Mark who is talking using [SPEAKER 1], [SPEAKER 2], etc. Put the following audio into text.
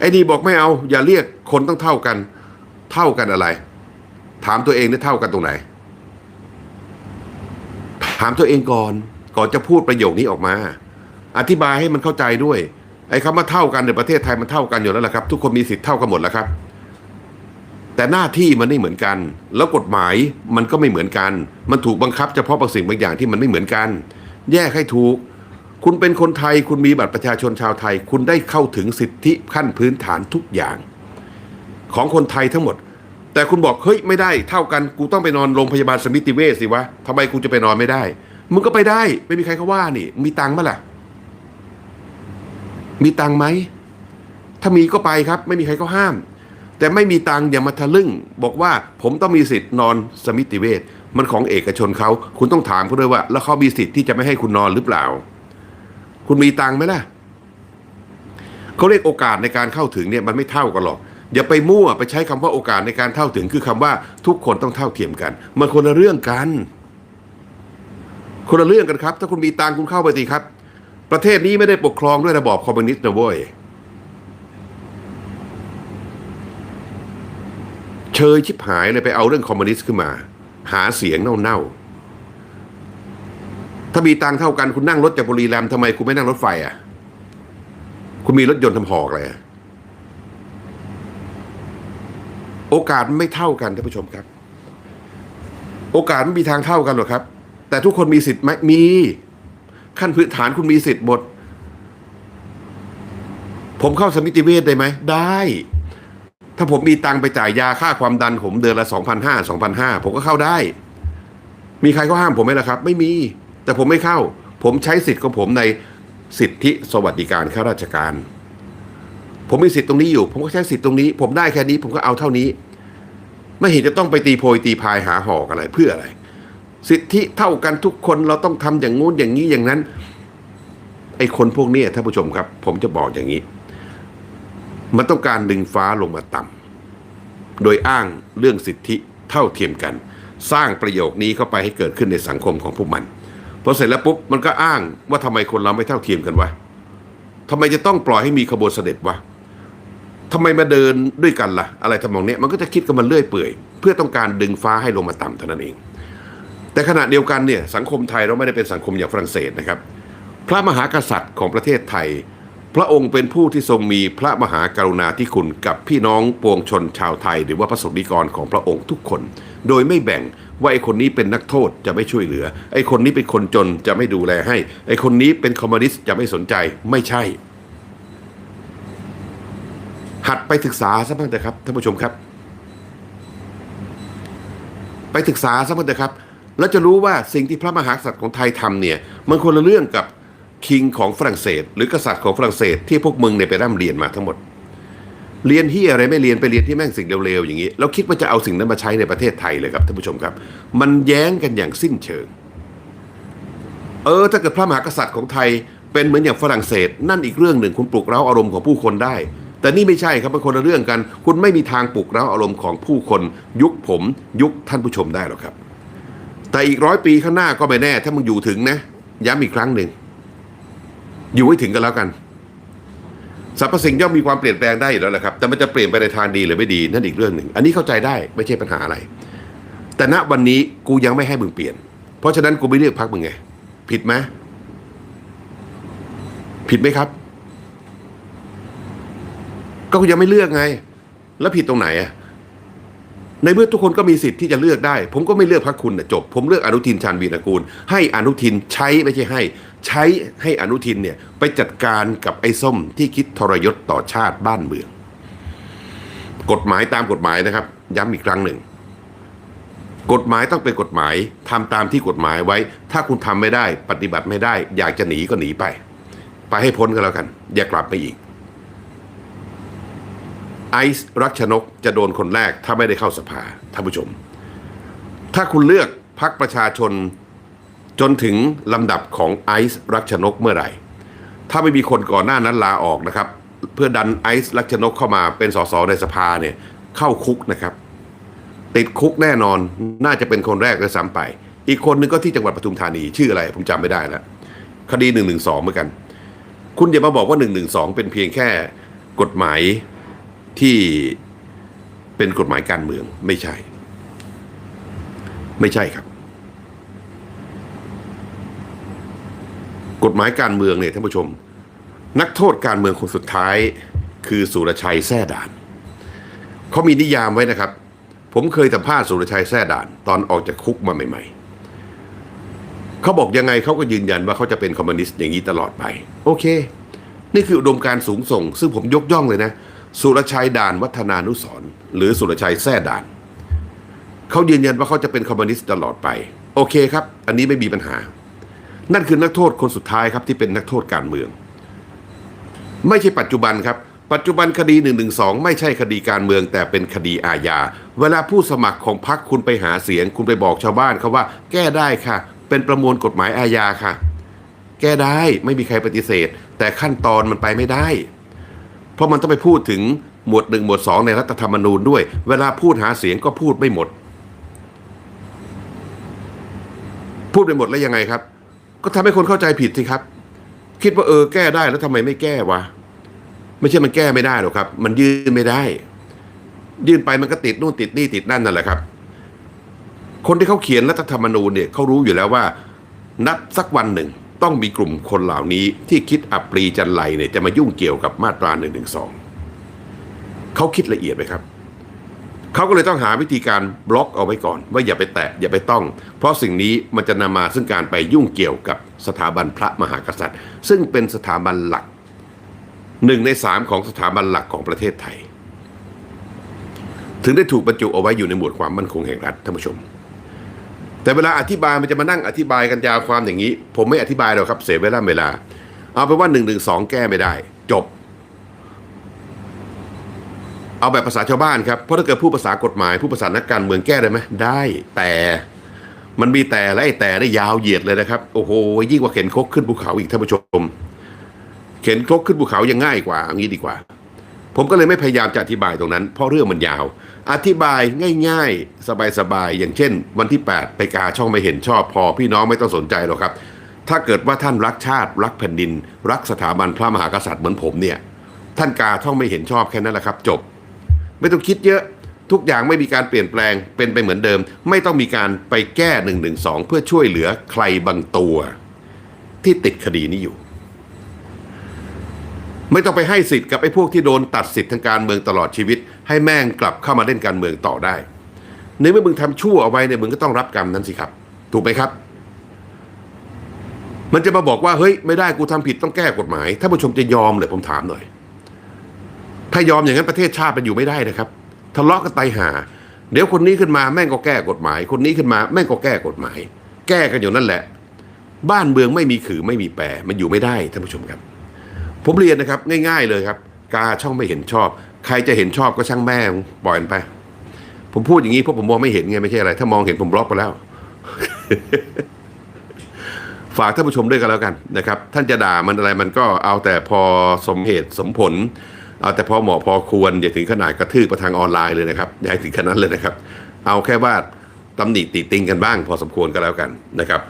[SPEAKER 1] ไอ้นี่บอกไม่เอา อย่าเรียกคนต้องเท่ากัน เท่ากันอะไร ถามตัวเองได้เท่ากันตรงไหน ถามตัวเองก่อนก่อนจะพูดประโยคนี้ออกมา อธิบายให้มันเข้าใจด้วย ไอ้คำว่าเท่ากันในประเทศไทยมันเท่ากันอยู่แล้วล่ะครับ ทุกคนมีสิทธิ์เท่ากันหมดแล้วครับ แต่หน้าที่มันไม่เหมือนกัน แล้วกฎหมายมันก็ไม่เหมือนกัน มันถูกบังคับเฉพาะบางสิ่งบางอย่างที่มันไม่เหมือนกัน แยกให้ถูก คุณเป็นคนไทยคุณมีบัตรประชาชนชาวไทย คุณได้เข้าถึงสิทธิขั้นพื้นฐานทุกอย่าง ของคนไทยทั้งหมด แต่คุณบอกเฮ้ยไม่ได้เท่ากันกูต้องไปนอนโรงพยาบาลสมิติเวชสิวะทำไมกูจะไปนอนไม่ได้มึงก็ไปได้ไม่มีใครเขาว่านี่ มีตังค์มั้ล่ะ มีตังค์ไหมถ้ามีก็ไปครับ ไม่มีใครเขาห้าม แต่ไม่มีตังค์อย่ามาทะลึ่ง บอกว่าผมต้องมีสิทธิ์นอนสมิติเวชมันของเอกชนเขาคุณต้องถามเขาด้วยว่า แล้วเขามีสิทธิ์ที่จะไม่ให้คุณนอนหรือเปล่า คุณมีตังไหมล่ะเขาเรียกโอกาสในการเข้าถึงเนี่ยมันไม่เท่ากันหรอก อย่าไปมั่วไปใช้คำว่าโอกาสในการเข้าถึงคือคำว่าทุกคนต้องเท่าเทียมกัน มันคนละเรื่องกัน คนละเรื่องกันครับ ถ้าคุณมีตังค์คุณเข้าไปสิครับ ประเทศนี้ไม่ได้ปกครองด้วยระบอบคอมมิวนิสต์นะเว้ยเชยชิบหายเลยไปเอาเรื่องคอมมิวนิสต์ขึ้นมา หาเสียงเน่าๆ ถ้ามีตังเท่ากันคุณนั่งรถจากบุรีรัมย์ทำไมคุณไม่นั่งรถไฟอะ คุณมีรถยนต์ทำหอกเลยโอกาสไม่เท่ากันท่านผู้ชมครับ โอกาสไม่มีทางเท่ากันหรอกครับ แต่ทุกคนมีสิทธิ์ไหมมี ขั้นพื้นฐานคุณมีสิทธิ์หมด ผมเข้าสมิติเวชได้ไหมได้ ถ้าผมมีตังไปจ่ายยาค่าความดันผมเดือนละสองพันห้าสองพันห้าผมก็เข้าได้ มีใครก็ห้ามผมไหมล่ะครับ ไม่มี แต่ผมไม่เข้า ผมใช้สิทธิ์ของผมในสิทธิสวัสดิการข้าราชการ ผมมีสิทธิ์ตรงนี้อยู่ ผมก็ใช้สิทธิ์ตรงนี้ ผมได้แค่นี้ ผมก็เอาเท่านี้ ไม่เห็นจะต้องไปตีโพยตีพายหาหอกอะไรเพื่ออะไร สิทธิเท่ากันทุกคนเราต้องทำอย่างงู้นอย่างนี้อย่างนั้นไอ้คนพวกนี้ท่านผู้ชมครับ ผมจะบอกอย่างนี้ มันต้องการดึงฟ้าลงมาต่ำโดยอ้างเรื่องสิทธิเท่าเทียมกัน สร้างประโยคนี้เข้าไปให้เกิดขึ้นในสังคมของพวกมัน พอเสร็จแล้วปุ๊บมันก็อ้างว่าทำไมคนเราไม่เท่าเทียมกันวะทำไมจะต้องปล่อยให้มีขบวนเสด็จวะทำไมมาเดินด้วยกันล่ะ อะไรทำนองเนี้ยมันก็จะคิดกันมันเรื่อยเปื่อย เพื่อต้องการดึงฟ้าให้ลงมาต่ำเท่านั้นเอง แต่ขณะเดียวกันเนี่ยสังคมไทยเราไม่ได้เป็นสังคมอย่างฝรั่งเศสนะครับ พระมหากษัตริย์ของประเทศไทย พระองค์เป็นผู้ที่ทรงมีพระมหากรุณาธิคุณกับพี่น้องปวงชนชาวไทย หรือว่าพระสงฆ์นิกรของพระองค์ทุกคน โดยไม่แบ่งว่าไอ้คนนี้เป็นนักโทษจะไม่ช่วยเหลือ ไอ้คนนี้เป็นคนจนจะไม่ดูแลให้ ไอ้คนนี้เป็นคอมมิวนิสต์จะไม่สนใจไม่ใช่ หัดไปศึกษาซะบ้างเถอะครับท่านผู้ชมครับ ไปศึกษาซะบ้างเถอะครับ แล้วจะรู้ว่าสิ่งที่พระมหากษัตริย์ของไทยทำเนี่ย มันคนละเรื่องกับคิงของฝรั่งเศส หรือกษัตริย์ของฝรั่งเศสที่พวกมึงเนี่ยไปร่ำเรียนมาทั้งหมด เรียนที่อะไรไม่เรียนไปเรียนที่แม่งสิ่งเร็วๆอย่างนี้แล้วคิดว่าจะเอาสิ่งนั้นมาใช้ในประเทศไทยเลยครับท่านผู้ชมครับ มันแย้งกันอย่างสิ้นเชิง เออถ้าเกิดพระมหากษัตริย์ของไทยเป็นเหมือนอย่างฝรั่งเศส นั่นอีกเรื่องหนึ่งคุณปลุกเร้าอารมณ์ของผู้คนได้ แต่นี่ไม่ใช่ครับเป็นคนละเรื่องกัน คุณไม่มีทางปลุกเร้าอารมณ์ของผู้คน ยุคผม ยุคท่านผู้ชมได้หรอกครับ แต่อีกร้อยปีข้างหน้าก็ไม่แน่ ถ้ามึงอยู่ถึงนะย้ำอีกครั้งหนึ่งอยู่ให้ถึงกันแล้วกัน สรรพสิ่งย่อมมีความเปลี่ยนแปลงได้อยู่แล้วแหละครับ แต่มันจะเปลี่ยนไปในทางดีหรือไม่ดีนั่นอีกเรื่องหนึ่ง อันนี้เข้าใจได้ไม่ใช่ปัญหาอะไร แต่ณวันนี้กูยังไม่ให้มึงเปลี่ยน เพราะฉะนั้นกูไม่เลือกพักมึงไง ผิดไหมผิดไหมครับ ก็กูยังไม่เลือกไง แล้วผิดตรงไหนอะในเมื่อทุกคนก็มีสิทธิ์ที่จะเลือกได้ ผมก็ไม่เลือกพรรคคุณนะจบ ผมเลือกอนุทินชาญวีรกูล ให้อนุทินใช้ไม่ใช่ให้ ใช้ให้อนุทินเนี่ยไปจัดการกับไอ้ส้มที่คิดทรยศต่อชาติบ้านเมือง กฎหมายตามกฎหมายนะครับ ย้ำอีกครั้งหนึ่ง กฎหมายต้องเป็นกฎหมายทำตามที่กฎหมายไว้ ถ้าคุณทำไม่ได้ ปฏิบัติไม่ได้ อยากจะหนีก็หนีไป ไปให้พ้นก็แล้วกัน อย่ากลับไปอีกไอซ์รักชนกจะโดนคนแรกถ้าไม่ได้เข้าสภาท่านผู้ชม ถ้าคุณเลือกพักประชาชน จนถึงลำดับของไอซ์รักชนกเมื่อไหร่ ถ้าไม่มีคนก่อนหน้านั้นลาออกนะครับ เพื่อดันไอซ์รักชนกเข้ามาเป็นสสในสภาเนี่ยเข้าคุกนะครับ ติดคุกแน่นอนน่าจะเป็นคนแรกเลยซ้ำไป อีกคนนึงก็ที่จังหวัดปทุมธานี ชื่ออะไรผมจำไม่ได้แล้วคดีหนึ่งหนึ่งสองเหมือนกัน คุณอย่ามาบอกว่าหนึ่งหนึ่งสองเป็นเพียงแค่กฎหมายที่เป็นกฎหมายการเมืองไม่ใช่ ไม่ใช่ครับ กฎหมายการเมืองเนี่ยท่านผู้ชม นักโทษการเมืองคนสุดท้าย คือสุรชัยแท่ด่านเขามีนิยามไว้นะครับ ผมเคยสัมภาษณ์สุรชัยแท่ด่าน ตอนออกจากคุกมาใหม่ๆเขาบอกยังไงเขาก็ยืนยันว่าเขาจะเป็นคอมมิวนิสต์อย่างนี้ตลอดไป โอเค นี่คืออุดมการสูงส่ง ซึ่งผมยกย่องเลยนะ สุรชัยด่านวัฒนานุสรหรือสุรชัยแท่ด่านเขายืนยันว่าเขาจะเป็นคอมมิวนิสต์ตลอดไป โอเคครับ อันนี้ไม่มีปัญหา นั่นคือนักโทษคนสุดท้ายครับที่เป็นนักโทษการเมือง ไม่ใช่ปัจจุบันครับ ปัจจุบันคดี1นึไม่ใช่คดีการเมือง แต่เป็นคดีอาญา เวลาผู้สมัครของพรรคคุณไปหาเสียง คุณไปบอกชาวบ้านเขาว่า แก้ได้ค่ะ เป็นประมวลกฎหมายอาญาค่ะ แก้ได้ไม่มีใครปฏิเสธ แต่ขั้นตอนมันไปไม่ได้ เพราะมันต้องไปพูดถึงหมวดหนึ่งหมวดสองในรัฐธรรมนูญด้วย เวลาพูดหาเสียงก็พูดไม่หมด พูดไปหมดแล้วยังไงครับ ก็ทำให้คนเข้าใจผิดสิครับ คิดว่าเออแก้ได้แล้วทำไมไม่แก้วะไม่ใช่มันแก้ไม่ได้หรอกครับ มันยื่นไม่ได้ ยื่นไปมันก็ติดนู่นติดนี่ติดนั่นนั่นแหละครับ คนที่เขาเขียนรัฐธรรมนูญเนี่ยเขารู้อยู่แล้วว่า นัดสักวันหนึ่งต้องมีกลุ่มคนเหล่านี้ที่คิดอัปรีจันไรเนี่ยจะมายุ่งเกี่ยวกับมาตราหนึ่งหนึ่งสองเขาคิดละเอียดไหมครับ เขาก็เลยต้องหาวิธีการบล็อกเอาไว้ก่อน ว่าอย่าไปแตะอย่าไปต้อง เพราะสิ่งนี้มันจะนำมาซึ่งการไปยุ่งเกี่ยวกับสถาบันพระมหากษัตริย์ ซึ่งเป็นสถาบันหลักหนึ่งในสามของสถาบันหลักของประเทศไทย ถึงได้ถูกบรรจุเอาไว้อยู่ในหมวดความมั่นคงแห่งรัฐท่านผู้ชม แต่เวลาอธิบายมันจะมานั่งอธิบายกันยาวความอย่างนี้ ผมไม่อธิบายหรอกครับเสียเวลาเวลา เอาเป็นว่าหนึ่งหนึ่งสองแก้ไม่ได้ จบ เอาแบบภาษาชาวบ้านครับ เพราะถ้าเกิดผู้ภาษากฎหมาย ผู้ภาษานักการเมืองแก้ได้ไหมได้ แต่มันมีแต่และไอ้แต่ได้ยาวเหยียดเลยนะครับ โอ้โหยิ่งกว่าเข็นคกขึ้นภูเขาอีกท่านผู้ชม เข็นคกขึ้นภูเขายังง่ายกว่าอย่างนี้ดีกว่า ผมก็เลยไม่พยายามจะอธิบายตรงนั้น เพราะเรื่องมันยาว อธิบายง่าย ๆ สบายๆอย่างเช่น วันที่ 8 ไปกาช่องไม่เห็นชอบพอพี่น้องไม่ต้องสนใจหรอกครับ ถ้าเกิดว่าท่านรักชาติ รักแผ่นดิน รักสถาบันพระมหากษัตริย์เหมือนผมเนี่ยท่านกาช่องไม่เห็นชอบแค่นั้นแหละครับ จบ ไม่ต้องคิดเยอะทุกอย่างไม่มีการเปลี่ยนแปลงเป็นไปเหมือนเดิม ไม่ต้องมีการไปแก้1นึเพื่อช่วยเหลือใครบางตัว ที่ติดคดีนี้อยู่ ไม่ต้องไปให้สิทธิ์กับไอ้พวกที่โดนตัดสิทธิ์ทางการเมืองตลอดชีวิต ให้แม่งกลับเข้ามาเล่นการเมืองต่อได้ในเมื่อมึงทำชั่วเอาไว้เนี่ยมึงก็ต้องรับกรรมนั้นสิครับ ถูกไหมครับ มันจะมาบอกว่าเฮ้ยไม่ได้กูทำผิดต้องแก้กฎหมาย ถ้าผู้ชมจะยอมเลยผมถามหน่อย ถ้ายอมอย่างนั้นประเทศชาติมันอยู่ไม่ได้นะครับ ทะเลาะกันไปหา เดี๋ยวคนนี้ขึ้นมาแม่งก็แก้กฎหมาย คนนี้ขึ้นมาแม่งก็แก้กฎหมาย แก้กันอยู่นั่นแหละ บ้านเมืองไม่มีขือไม่มีแปรมันอยู่ไม่ได้ท่านผู้ชมครับ ผมเรียนนะครับง่ายๆเลยครับ กาช่องไม่เห็นชอบ ใครจะเห็นชอบก็ช่างแม่งปล่อยไป ผมพูดอย่างนี้เพราะผมมองไม่เห็นไงไม่ใช่อะไร ถ้ามองเห็นผมบล็อกไปแล้ว ฝากท่านผู้ชมด้วยกันแล้วกันนะครับ ท่านจะด่ามันอะไรมันก็เอาแต่พอสมเหตุสมผล เอาแต่พอเหมาะพอควรอย่าถึงขนาดกระทืบประทางออนไลน์เลยนะครับอย่าถึงขนาดนั้นเลยนะครับ เอาแค่ว่าตำหนิติติงกันบ้างพอสมควรก็แล้วกันนะครับ